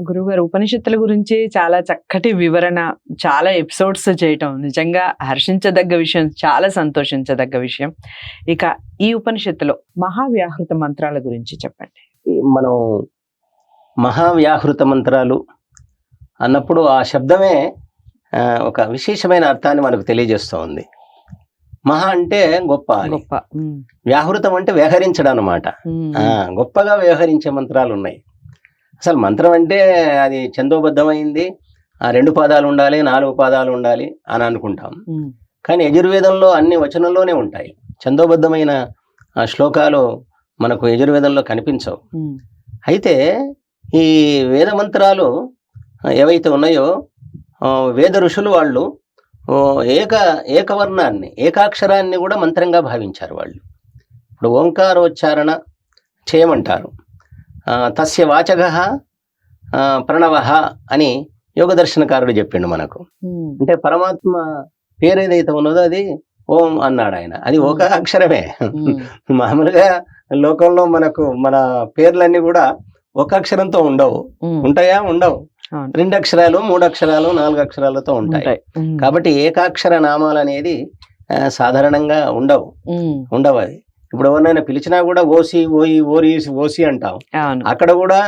గురుగారు ఉపనిషత్తుల గురించి చాలా చక్కటి వివరణ చాలా ఎపిసోడ్స్ చేయటం నిజంగా హర్షించదగ్గ విషయం చాలా సంతోషించదగ్గ విషయం. ఇక ఈ ఉపనిషత్తులో మహావ్యాహృత మంత్రాల గురించి చెప్పండి. మనం మహావ్యాహృత మంత్రాలు అన్నప్పుడు ఆ శబ్దమే ఒక విశేషమైన అర్థాన్ని మనకు తెలియజేస్తూ ఉంది. మహా అంటే గొప్ప గొప్ప. వ్యాహృతం అంటే వ్యవహరించడం అనమాట గొప్పగా వ్యవహరించే మంత్రాలు ఉన్నాయి అసలు మంత్రం అంటే అది చందోబద్ధమైంది. ఆ రెండు పాదాలు ఉండాలి నాలుగు పాదాలు ఉండాలి అని అనుకుంటాం. కానీ యజుర్వేదంలో అన్ని వచనంలోనే ఉంటాయి. చందోబద్ధమైన ఆ, శ్లోకాలు మనకు యజుర్వేదంలో కనిపించవు. అయితే ఈ వేద మంత్రాలు ఏవైతే ఉన్నాయో వేద ఋషులు వాళ్ళు ఏక ఏకవర్ణాన్ని ఏకాక్షరాన్ని కూడా మంత్రంగా భావించారు వాళ్ళు. ఇప్పుడు ఓంకారోచ్చారణ చేయమంటారు. తస్య వాచగ ప్రణవ అని యోగ దర్శనకారుడు చెప్పిండు మనకు. అంటే పరమాత్మ పేరు ఏదైతే ఉన్నదో అది ఓం అన్నాడు ఆయన. అది ఒక అక్షరమే. మామూలుగా లోకంలో మనకు మన పేర్లన్నీ కూడా ఒక అక్షరంతో ఉండవు. ఉంటాయా? ఉండవు. రెండు అక్షరాలు మూడు అక్షరాలు నాలుగు అక్షరాలతో ఉంటాయి. కాబట్టి ఏకాక్షర నామాలు అనేది సాధారణంగా ఉండవు. ఉండవు అది. ఇప్పుడు ఎవరినైనా పిలిచినా కూడా ఓసి ఓయి ఓరి ఓసి అంటాం. అక్కడ కూడా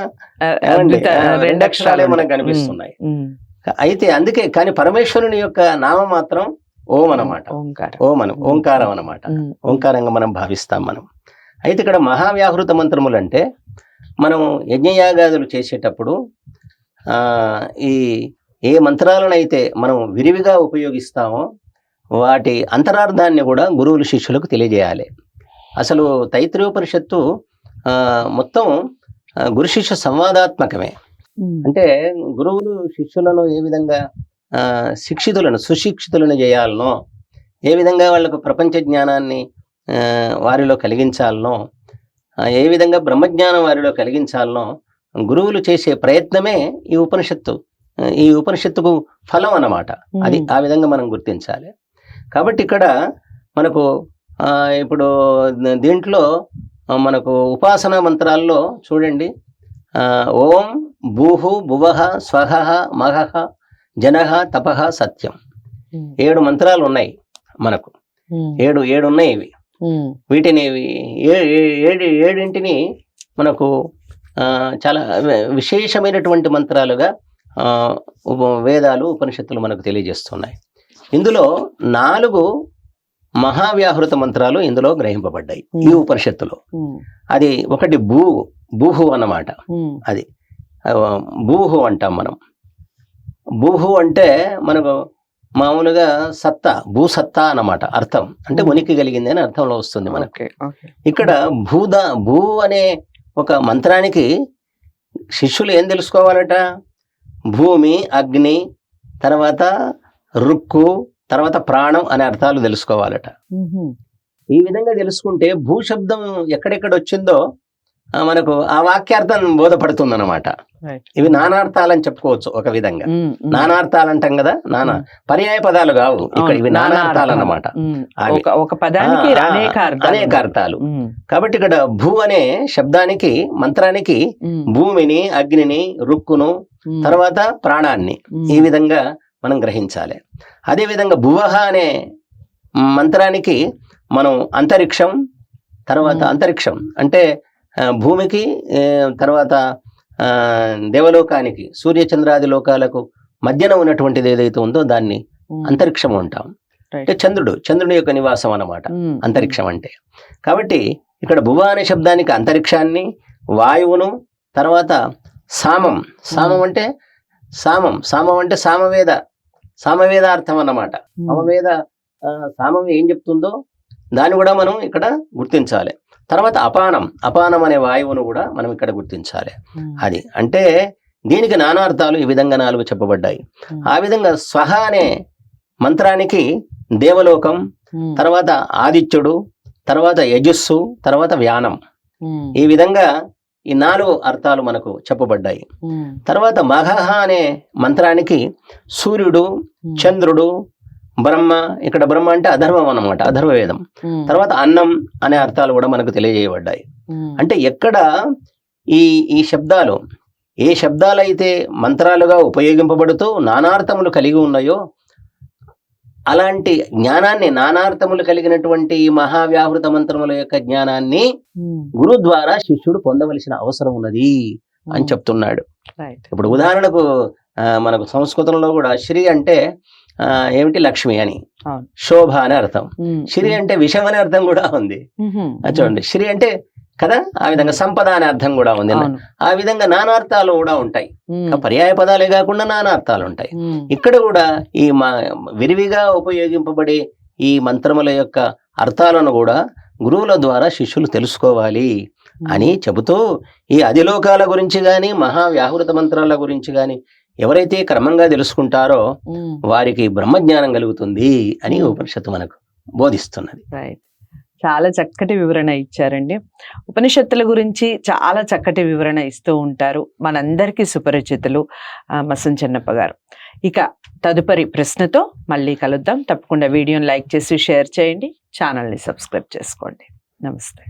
రెండు అక్షరాలే మనకు. కనిపిస్తున్నాయి. అయితే అందుకే కానీ పరమేశ్వరుని యొక్క నామం మాత్రం ఓం అన్నమాట. ఓంకారం. ఓం మనం ఓంకారం అన్నమాట. ఉమ్, ఓంకారంగా మనం భావిస్తాం మనం. అయితే ఇక్కడ మహావ్యాహృత మంత్రములు అంటే మనం యజ్ఞయాగాదులు చేసేటప్పుడు ఆ, ఈ ఏ మంత్రాలను అయితే మనం విరివిగా ఉపయోగిస్తామో వాటి అంతరార్థాన్ని కూడా గురువులు శిష్యులకు తెలియజేయాలి. అసలు తైత్రీయోపనిషత్తు మొత్తం గురు శిష్య సంవాదాత్మకమే. అంటే గురువులు శిష్యులను ఏ విధంగా శిక్షితులను సుశిక్షితులను చేయాలనో ఏ విధంగా వాళ్ళకు ప్రపంచ జ్ఞానాన్ని వారిలో కలిగించాలనో ఏ విధంగా బ్రహ్మజ్ఞానం వారిలో కలిగించాలనో గురువులు చేసే ప్రయత్నమే ఈ ఉపనిషత్తు. ఈ ఉపనిషత్తుకు ఫలం అన్నమాట. అది ఆ విధంగా మనం గుర్తించాలి. కాబట్టి ఇక్కడ మనకు ఇప్పుడు దీంట్లో మనకు ఉపాసనా మంత్రాల్లో చూడండి. ఆ, ఓం భూహు భువః స్వహ మహః జనః తపః సత్యం. ఏడు మంత్రాలు ఉన్నాయి మనకు. ఏడు ఏడు ఉన్నాయి ఇవి. వీటిని ఏడు ఏడింటిని మనకు ఆ, చాలా విశేషమైనటువంటి మంత్రాలుగా వేదాలు ఉపనిషత్తులు మనకు తెలియజేస్తున్నాయి. ఇందులో నాలుగు మహావ్యాహృత మంత్రాలు ఇందులో గ్రహింపబడ్డాయి. ఈ ఉపనిషత్తులో. అది ఒకటి భూ భూహు అన్నమాట. అది భూహు అంటాం మనం. భూహు అంటే మనకు మామూలుగా సత్తా భూసత్తా అన్నమాట అర్థం. అంటే. ఉనికి కలిగింది అని అర్థంలో వస్తుంది మనకు. ఇక్కడ భూద భూ అనే ఒక మంత్రానికి శిష్యులు ఏం తెలుసుకోవాలట? భూమి అగ్ని తర్వాత రుక్కు తర్వాత ప్రాణం అనే అర్థాలు తెలుసుకోవాలట. ఈ విధంగా తెలుసుకుంటే భూ శబ్దం ఎక్కడెక్కడ వచ్చిందో మనకు ఆ వాక్యార్థం బోధపడుతుంది అనమాట ఇవి నానార్థాలని చెప్పుకోవచ్చు ఒక విధంగా. నానార్థాలు అంటాం కదా? నానా. పర్యాయ పదాలు కావు. ఇక్కడ ఇవి నానా నానార్థాలు అవి. ఒక పదానికి అనేక అర్థాలు. కాబట్టి ఇక్కడ భూ అనే శబ్దానికి మంత్రానికి భూమిని అగ్నిని రుక్కును తర్వాత ప్రాణాన్ని ఈ విధంగా మనం గ్రహించాలి. అదే విధంగా భువహ అనే మంత్రానికి మనం అంతరిక్షం తర్వాత. అంతరిక్షం అంటే భూమికి తర్వాత దేవలోకానికి సూర్యచంద్రాది లోకాలకు మధ్యన ఉన్నటువంటిది ఏదైతే ఉందో దాన్ని అంతరిక్షం అంటాం. అంటే చంద్రుడు చంద్రుని యొక్క నివాసం అన్నమాట. అంతరిక్షం అంటే. కాబట్టి ఇక్కడ భువ అనే శబ్దానికి అంతరిక్షాన్ని వాయువును తర్వాత సామం. సామం అంటే సామం. సామం అంటే సామవేద. సామవేదార్థం అన్నమాట సామవేద సామం ఏం చెప్తుందో దాన్ని కూడా మనం ఇక్కడ గుర్తించాలి. తర్వాత అపానం అపానం అనే వాయువును కూడా మనం ఇక్కడ గుర్తించాలి. అది అంటే దీనికి నానార్థాలు ఈ విధంగా నాలుగు చెప్పబడ్డాయి. ఆ విధంగా స్వహ అనే మంత్రానికి దేవలోకం తర్వాత ఆదిత్యుడు తర్వాత యజస్సు తర్వాత వ్యానం. ఈ విధంగా ఈ నాలుగు అర్థాలు మనకు చెప్పబడ్డాయి. తర్వాత మహహ అనే మంత్రానికి సూర్యుడు చంద్రుడు బ్రహ్మ ఇక్కడ బ్రహ్మ అంటే అధర్మం అన్నమాట అధర్వవేదం తర్వాత అన్నం అనే అర్థాలు కూడా మనకు తెలియజేయబడ్డాయి. అంటే ఎక్కడ ఈ ఈ శబ్దాలు ఏ శబ్దాలైతే మంత్రాలుగా ఉపయోగింపబడుతూ నానార్థములు కలిగి ఉన్నాయో అలాంటి జ్ఞానాన్ని నానార్థములు కలిగినటువంటి ఈ మహావ్యాహృత మంత్రముల యొక్క జ్ఞానాన్ని ఉమ్, గురు ద్వారా శిష్యుడు పొందవలసిన అవసరం ఉన్నది అని చెప్తున్నాడు. రైట్ ఇప్పుడు ఉదాహరణకు మనకు సంస్కృతంలో కూడా శ్రీ అంటే ఆ, ఏమిటి లక్ష్మి అని. శోభ అని అర్థం. ఉమ్, శ్రీ అంటే విషం అనే అర్థం కూడా ఉంది. చూడండి. శ్రీ అంటే కదా? ఆ విధంగా సంపద అనే అర్థం కూడా ఉంది. ఆ విధంగా నానార్థాలు కూడా ఉంటాయి. పర్యాయ పదాలే కాకుండా నానార్థాలు ఉంటాయి. ఇక్కడ కూడా ఈ మా విరివిగా ఉపయోగింపబడే ఈ మంత్రముల యొక్క అర్థాలను కూడా గురువుల ద్వారా శిష్యులు తెలుసుకోవాలి అని చెబుతూ ఈ అధిలోకాల గురించి కానీ మహావ్యాహృత మంత్రాల గురించి కానీ ఎవరైతే క్రమంగా తెలుసుకుంటారో వారికి బ్రహ్మజ్ఞానం కలుగుతుంది అని. ఉపనిషత్తు మనకు బోధిస్తున్నది. రైట్ చాలా చక్కటి వివరణ ఇచ్చారండి. ఉపనిషత్తుల గురించి చాలా చక్కటి వివరణ ఇస్తూ ఉంటారు. మనందరికీ సుపరిచితులు మసం చెన్నప్ప గారు. ఇక తదుపరి ప్రశ్నతో మళ్ళీ కలుద్దాం. తప్పకుండా వీడియోని లైక్ చేసి షేర్ చేయండి. ఛానల్ని సబ్స్క్రైబ్ చేసుకోండి. నమస్తే.